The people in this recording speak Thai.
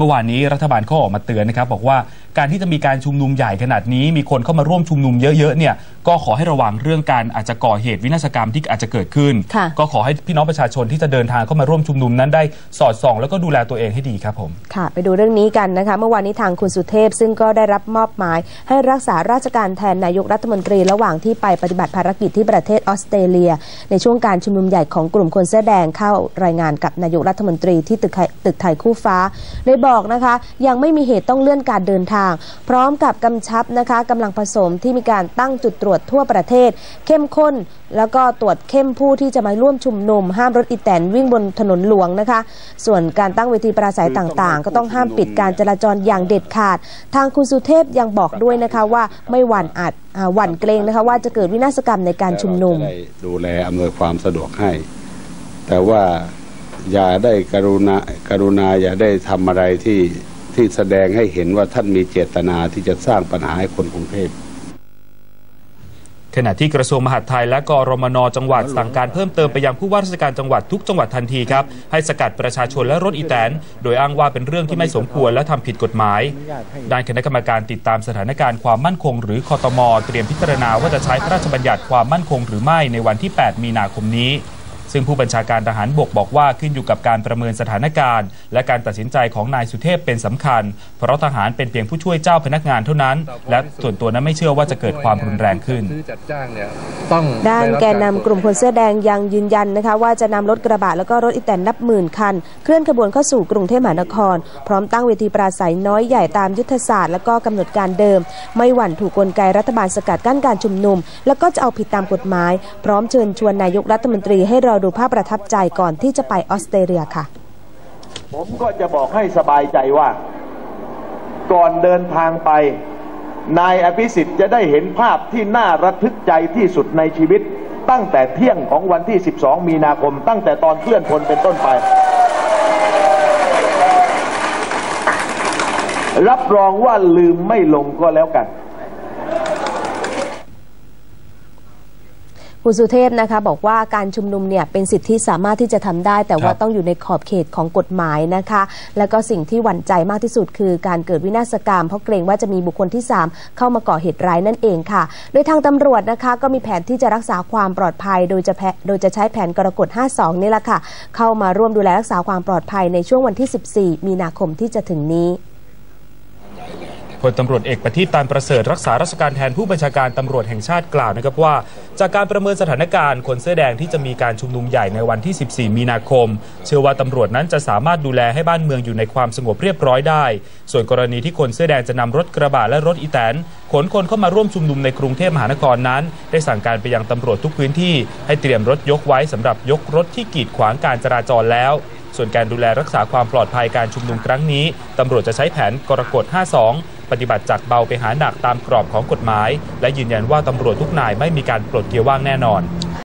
เมื่อวานนี้รัฐบาลเขาออกมาเตือนนะครับบอกว่าการที่จะมีการชุมนุมใหญ่ขนาดนี้มีคนเข้ามาร่วมชุมนุมเยอะๆเนี่ยก็ขอให้ระวังเรื่องการอาจจะก่อเหตุวินาศกรรมที่อาจจะเกิดขึ้นค่ะก็ขอให้พี่น้องประชาชนที่จะเดินทางเข้ามาร่วมชุมนุมนั้นได้สอดส่อง แล้วก็ดูแลตัวเองให้ดีครับผมค่ะ ไปดูเรื่องนี้กันนะคะ เมื่อวานนี้ทางคุณสุเทพซึ่งก็ได้รับมอบหมาย ให้รักษาราชการแทนนายกรัฐมนตรีระหว่างที่ไปปฏิบัติภารกิจที่ประเทศออสเตรเลีย ในช่วงการชุมนุมใหญ่ของกลุ่มคนเสื้อแดงเข้ารายงานกับนายกรัฐมนตรีที่ตึกไทยตึกไทยคู่ฟ้าโดยบอกนะคะ ยังไม่มีเหตุต้องเลื่อนการเดินทาง พร้อมกับกำชับนะคะกำลังผสมที่มีการตั้งจุดตรวจวจทั่วประเทศ เข้มข้น แล้วก็ตรวจเข้มผู้ที่จะมาร่วมชุมนุม ห้ามรถอีแตนวิ่งบนถนนหลวงนะคะ ส่วนการตั้งเวทีปราศัยต่างๆ ก็ต้องห้ามปิดการจราจรอย่างเด็ดขาด ทางคุณสุเทพยังบอกด้วยนะคะว่าไม่หวั่นอาจหวั่นเกรงนะคะว่าจะเกิดวินาศกรรมในการชุมนุมด้ดูแลอำนวยความสะดวกให้ แต่ว่าอย่าได้กรุณากรุณาอย่าได้ทำอะไรที่ที่แสดงให้เห็นว่าท่านมีเจตนาที่จะสร้างปัญหาให้คนกรุงเทพ ขณะที่กระทรวงมหาดไทยและกรมนจังหวัดสั่งการเพิ่มเติมไปยังผู้ว่าราชการจังหวัดทุกจังหวัดทันทีครับให้สกัดประชาชนและรถอีแตน โดยอ้างว่าเป็นเรื่องที่ไม่สมควรและทำผิดกฎหมายด้านคณะกรรมการติดตามสถานการณ์ความมั่นคง หรือคอตม เตรียมพิจารณาว่าจะใช้พระราชบัญญัติความมั่นคงหรือไม่ในวันที่ 8 มีนาคมนี้ ซึ่งผู้บัญชาการทหารบกบอกว่าขึ้นอยู่กับการประเมินสถานการณ์ และการตัดสินใจของนายสุเทพเป็นสำคัญ เพราะทหารเป็นเพียงผู้ช่วยเจ้าพนักงานเท่านั้น และส่วนตัวนั้นไม่เชื่อว่าจะเกิดความรุนแรงขึ้น ด้านแกนนำกลุ่มคนเสื้อแดงยังยืนยันนะคะว่าจะนำรถกระบะแล้วก็รถอีแตนนับหมื่นคัน เคลื่อนขบวนเข้าสู่กรุงเทพมหานคร พร้อมตั้งเวทีปราศัยน้อยใหญ่ตามยุทธศาสตร์และก็กำหนดการเดิม ไม่หวั่นถูกกลไกรัฐบาลสกัดกั้นการชุมนุม แล้วก็จะเอาผิดตามกฎหมาย พร้อมเชิญชวนนายกรัฐมนตรีให้รอดูภาพประทับใจก่อนที่จะไปออสเตรเลียค่ะ ผมก็จะบอกให้สบายใจว่า ก่อนเดินทางไป นายอภิสิทธิ์จะได้เห็นภาพที่น่าระทึกใจที่สุดในชีวิต ตั้งแต่เที่ยงของวันที่ 12 มีนาคม ตั้งแต่ตอนเคลื่อนพลเป็นต้นไป รับรองว่าลืมไม่ลงก็แล้วกัน คุณสุเทพนะคะบอกว่าการชุมนุมเนี่ยเป็นสิทธิที่สามารถที่จะทำได้ แต่ว่าครับต้องอยู่ในขอบเขตของกฎหมายนะคะ แล้วก็สิ่งที่หวั่นใจมากที่สุดคือการเกิดวินาศกรรมเพราะเกรงว่าจะมีบุคคลที่ 3 เข้ามาก่อเหตุร้ายนั่นเองค่ะ โดยทางตำรวจนะคะก็มีแผนที่จะรักษาความปลอดภัย โดยจะแพโดยจะใช้แผนกรกฎ 52 นี่แหละค่ะ เข้ามาร่วมดูแลรักษาความปลอดภัยในช่วงวันที่ 14 มีนาคมที่จะถึงนี้พลตำรวจเอกประทีปตานประเสริฐรักษาราชการแทนผู้บัญชาการตำรวจแห่งชาติกล่าวนะครับว่า จากการประเมินสถานการณ์คนเสื้อแดงที่จะมีการชุมนุมใหญ่ในวันที่ 14 มีนาคม เชื่อว่าตำรวจนั้นจะสามารถดูแลให้บ้านเมืองอยู่ในความสงบเรียบร้อยได้ ส่วนกรณีที่คนเสื้อแดงจะนำรถกระบะและรถอีแตนขนคนเข้ามาร่วมชุมนุมในกรุงเทพมหานครนั้น ได้สั่งการไปยังตำรวจทุกพื้นที่ ให้เตรียมรถยกไว้สำหรับยกรถที่กีดขวางการจราจรแล้วส่วนการดูแลรักษาความปลอดภัยการชุมนุมครั้งนี้ ตำรวจจะใช้แผนกรกฎ 52 ปฏิบัติจากเบาไปหาหนักตามกรอบของกฎหมาย และยืนยันว่าตำรวจทุกนายไม่มีการปลดเกียร์ว่างแน่นอน